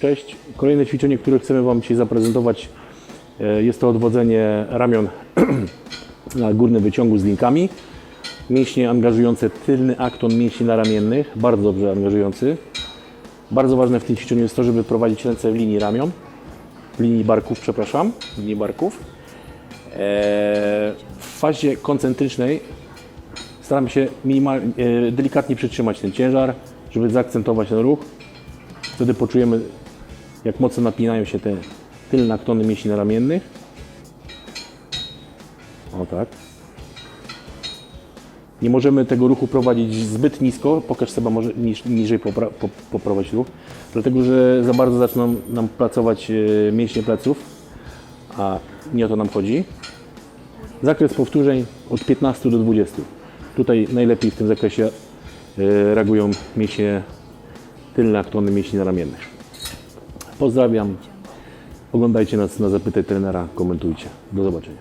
Cześć. Kolejne ćwiczenie, które chcemy Wam dzisiaj zaprezentować e, jest to odwodzenie ramion na górnym wyciągu z linkami. Mięśnie angażujące tylny akton mięśni naramiennych, bardzo dobrze angażujący. Bardzo ważne w tym ćwiczeniu jest to, żeby prowadzić ręce w linii ramion, w linii barków, przepraszam, w linii barków. E, W fazie koncentrycznej staramy się e, delikatnie przytrzymać ten ciężar, żeby zaakcentować ten ruch. Wtedy poczujemy, jak mocno napinają się te tylne aktony mięśni naramiennych. O tak. Nie możemy tego ruchu prowadzić zbyt nisko, pokaż sobie może niż, niżej popra, po, poprowadź ruch, dlatego że za bardzo zaczną nam pracować e, mięśnie pleców, a nie o to nam chodzi. Zakres powtórzeń od 15 do 20. Tutaj najlepiej w tym zakresie e, reagują mięśnie tylne aktony mięśni naramiennych. Pozdrawiam. Oglądajcie nas na Zapytaj Trenera, komentujcie. Do zobaczenia.